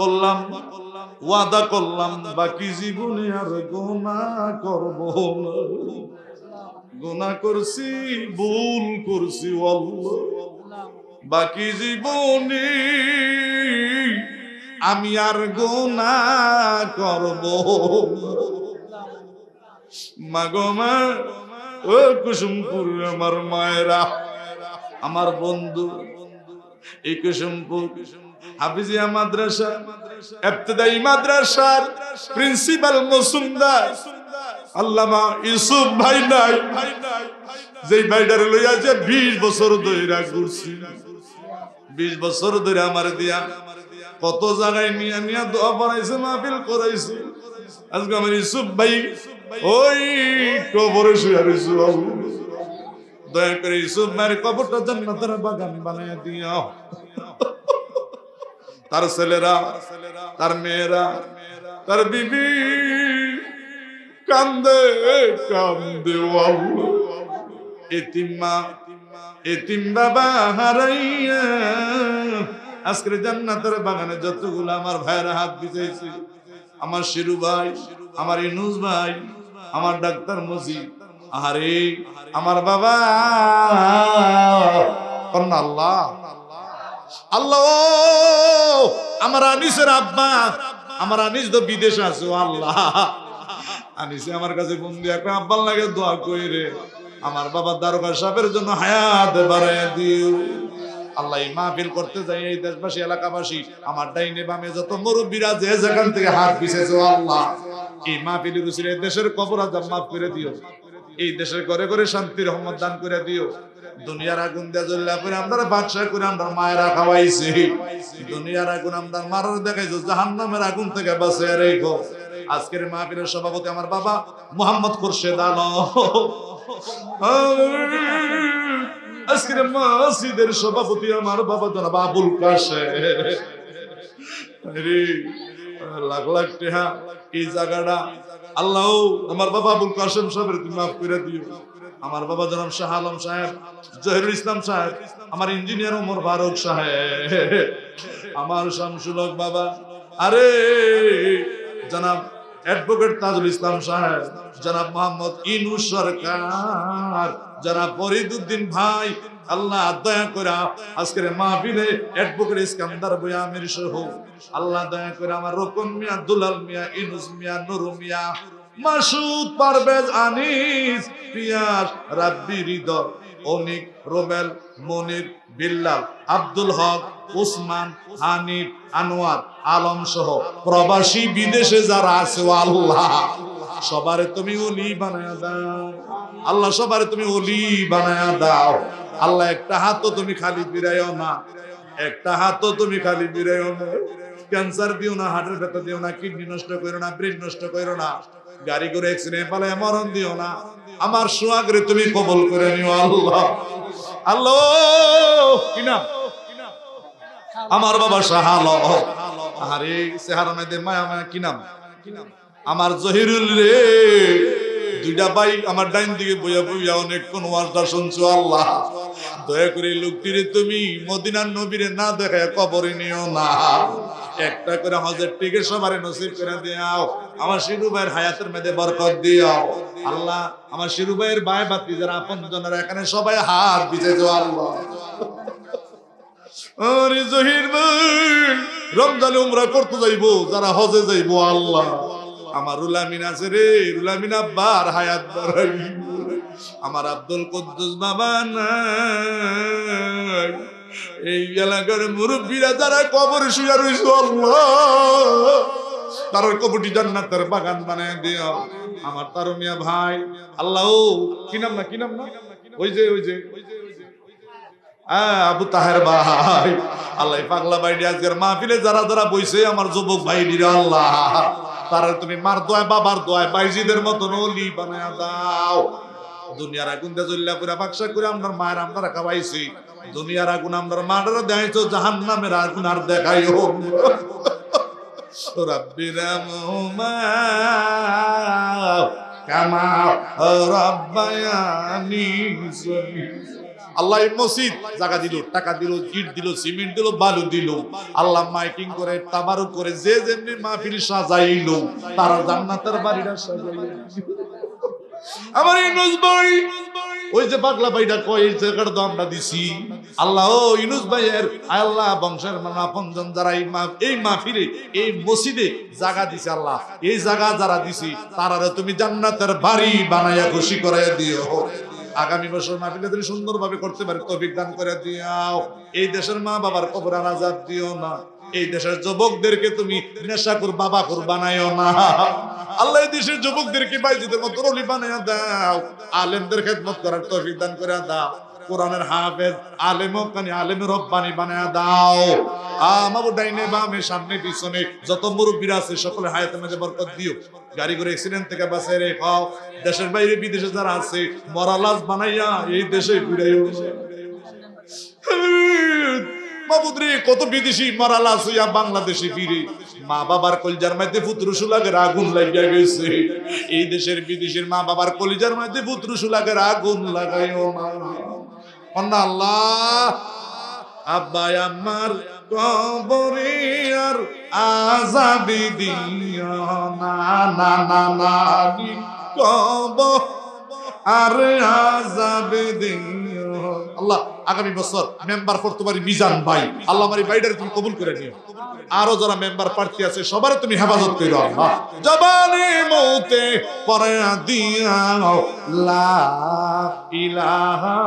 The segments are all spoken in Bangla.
করলাম, ওয়াদা করলাম, বাকি জীবনে আর গোনা করব গোনা করছি, ভুল করছি বাকি জীবনে আমি আর গোনা করব মাগো মা, ও কুসুমপুর আমার মায়েরা। আমার বন্ধু এই কুসুমপুর হাফিজিয়া মাদ্রাসা এফতেদাই মাদ্রাসার প্রিন্সিপাল মসুমদার আল্লামা ইউসুফ ভাই নাই, যেই ভাইটারে লইয়া যে বিশ বছর ধইরা ঘুরছি। বিশ বছর ধরে আমার দিয়া কত জায়গায় নিয়ে নিয়ে দোয়া বানাইছে, মাহফিল করাইছে। আজকে আমার ইউসুফ ভাই ওই কবরে শুয়ে রইছে দয়া করে ইউসুফ ভাইয়ের কবরটা জান্নাতের বাগান বানায় দিও। তার ছেলেরা, তার মেয়েরা, তার বিবি কান্দে কান্দে এতিম্মা এতিম বাবা হারাইয়া আজকের জান্নাতের বাগানে যতগুলো আমার ভাইয়ের হাত বিছাইছে আমার শিরু ভাই, আমার ইনুস ভাই, আমার ডাক্তার মজিদ আরে আমার বাবা। কন্যা আল্লাহ। আল্লাহ আমার আনিসের আব্বা। আমার আনিস তো বিদেশে আছে আল্লাহ। আনিসে আমার কাছে বন্দি একটা আব্বার লাগে দোয়া কইরে। আমার বাবা দারোগা সাহেবের জন্য হায়াত বাড়ায় দিও। আল্লাহ মাহফিল করতে যাই এই দেশবাসী, এলাকাবাসী, আমার ডাইনে বামে যত মুরব্বীরা যে যেখান থেকে হাত পিছেছে আল্লাহ। এই মাহফিলের উসিলে দেশের কবর আজাব মাফ করে দিও। এই দেশের ঘরে ঘরে শান্তি রহমত দান করে দিও। দুনিয়ার আগুন দিয়া জ্বললা করে আমরা বাদশাহ করে আমরা মায়েরা খাওয়াইছি। দুনিয়ার আগুন আমরা মারার দেখাইছো জাহান্নামের আগুন থেকে বাঁচে রেখো। আজকের মাহফিলের সভাপতি আমার বাবা মোহাম্মদ খুরশেদ আলম। আজকের মসজিদের সভাপতি আমার বাবা জনাব আবুল কাশে লাখ লাখ টেহা এই জায়গাটা। আল্লাহ, আমার বাবা আবুল কাসেম সাহেবের তুমি মাফ করে দিও। আমার বাবা জনাব শাহ আলম সাহেব, জহিরুল ইসলাম সাহেব, আমার ইঞ্জিনিয়ার ওমর ফারুক সাহেব। আমার শামসুলক বাবা। আরে, জনাব অ্যাডভোকেট তাজুল ইসলাম সাহেব, জনাব মোহাম্মদ ইনু সরকার। জনাব ফরিদুদ্দিন ভাই, আল্লাহ দয়া করে আজকের মাহফিলে অ্যাডভোকেট ইস্কান্দার বয়ামের সহ, আল্লাহ দয়া করে আমার রকম মিয়া, দুলাল মিয়া, ইনুস মিয়া, নুরু মিয়া, মাসুদ পারভেজ আনিস, পিয়াস, রাব্বি হৃদয়, অনিক রোবেল মনির, বিল্লাল, আব্দুল হক, উসমান, হানিফ, আনোয়ার, আলম সহ প্রবাসী বিদেশে যারা আছে, আল্লাহ, সবারে তুমি ওলি বানায়া দাও। আল্লাহ, সবারে তুমি ওলি বানায়া দাও। আল্লাহ, একটা হাতও তুমি খালি ফিরাইও না। একটা হাতও তুমি খালি ফিরাইও না। ক্যান্সার দিও না, হার্টের ব্যথা দিও না, কিডনি নষ্ট করো না, ব্রেন নষ্ট করো না, গাড়ি করে এক্সিডেন্ট পালায়, মরণ দিও না। আমার সোয়াগরে তুমি কবল করে নিও, আল্লাহ। আল্লাহ কি আমার বাবা শাহাল। আরে সেহারা নাই দে মায়া মায়া, কি নাম? আমার জহিরুল রে, দুইটা ভাই আমার ডাইন দিকে বইয়া বইয়া অনেক কোন ওয়াজটা শুনছো, আল্লাহ। দয়া করে লোকটিরে তুমি মদিনার নবীরে না দেখে কবরে নিও না। একটা করে হজের টিকে সবারে নসিব করে দিও আমার শিরু ভাইয়ের হায়াতের মেয়েদের বরকত দিও আল্লাহ, আমার শিরু ভাইয়ের ভাই বাতি যারা আপন জনেরা, এখানে সবাই হাত যাও আল্লাহ। জহির রমজানে উমরা করতে যাইবো, যারা হজে যাইবো আল্লাহ। আমার রে হায়াত আমার আব্দুল কুদ্দুস বাবা নাই। এই এলাকার মুরব্বীরা যারা কবর শুয়ে আল্লাহ। তার কবরটি জান্নাতের বাগান বানায় দিও আমার তারুমিয়া ভাই, আল্লাহ কি নাম না, কি নাম না? ওই যে ওই যে। আবু তাহের ভাই, আল্লাহ পাগলা ভাইডি আজকের মাহফিলে যারা যারা বইছে, আমার যুবক ভাইডি আল্লাহ। তারা তুমি মার দোয় বাবার দোয় বাইজিদের মতন অলি বানায় দাও। দুনিয়ার আগুন দিয়ে জ্বললা করে বাক্সা করে আমরা মায়ের আমরা খাওয়াইছি। দুনিয়ার আগুন আমরা মারা দেখাইছো জাহান নামের আগুন আর রব্বায়ানি আল্লাহ মসজিদ জায়গা দিল, টাকা দিল ইট দিল, সিমেন্ট দিল, বালু দিল। আল্লাহ মাইকিং করে তাবারু করে, যে যেমনি মাহফিল সাজাইলো, তারা জান্নাতের বাড়িটা সাজাইলো। আমার ইনুস ভাই, ওই যে পাগলা ভাইটা কয়, এই জায়গাটা তো আমরা দিছি। আল্লাহ, ও ইনুস ভাইয়ের আল্লাহ বংশের আপনজন যারা এই মা এই মাহফিলে, এই মসজিদে জায়গা দিছে আল্লাহ। এই জায়গা যারা দিছি, তারারে তুমি জান্নাতের বাড়ি বানাইয়া খুশি করে দিও। আগামী বছর মাহফিলে তুমি সুন্দরভাবে করতে পারে, তৌফিক দান করে দিও এই দেশের মা বাবার কবর আজাদ দিও না। এই দেশের যুবকদেরকে তুমি নেশাকুর বাবা কুর বানাইও না। আল্লাহ এই দেশের যুবকদেরকে বাইজিদের মতো রলি বানাইয়া দাও। আলেমদের খেদমত করার তৌফিক দান করে দাও। কোরআনের হাফেজ, আলেম কানি আলেমের রব্বানি বানায়া দাও। আমার ডাইনে বামে, সামনে, পিছনে, যত মুরব্বীরা আছে সকলে হায়াতে মাঝে বরকত দিও। গাড়ি করে অ্যাক্সিডেন্ট থেকে বাঁচাই রেখাও দেশের বাইরে বিদেশে যারা আছে, মরা লাশ বানাইয়া এই দেশে ঘুরাইও। মাবুদরে, কত বিদেশি মারা লাশ হইয়া বাংলাদেশে ফিরে। মা বাবার কলিজার মধ্যে পুত্র সুলাগের আগুন লাগিয়া গেছে। এই দেশের বিদেশের মা বাবার কলিজার মধ্যে পুত্র সুলাগের আগুন লাগাইও না আল্লাহ, আব্বাই আমার কবরে আর আজাবি দিও না না না না কব আর আজাবে দিও আল্লাহ, আগামী বছর মেম্বার করতে পারি মিজান ভাই। আল্লাহ আমার বাইডারে তুমি কবুল করে নিও। আরও যারা মেম্বার প্রার্থী আছে, সবার তুমি হেফাজত করো আল্লাহ। জবানে মৌতে পরে দিয়াও লা ইলাহা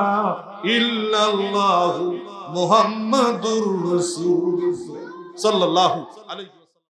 ইল্লাল্লাহু মুহাম্মাদুর রাসূল সাল্লাল্লাহু আলাইহি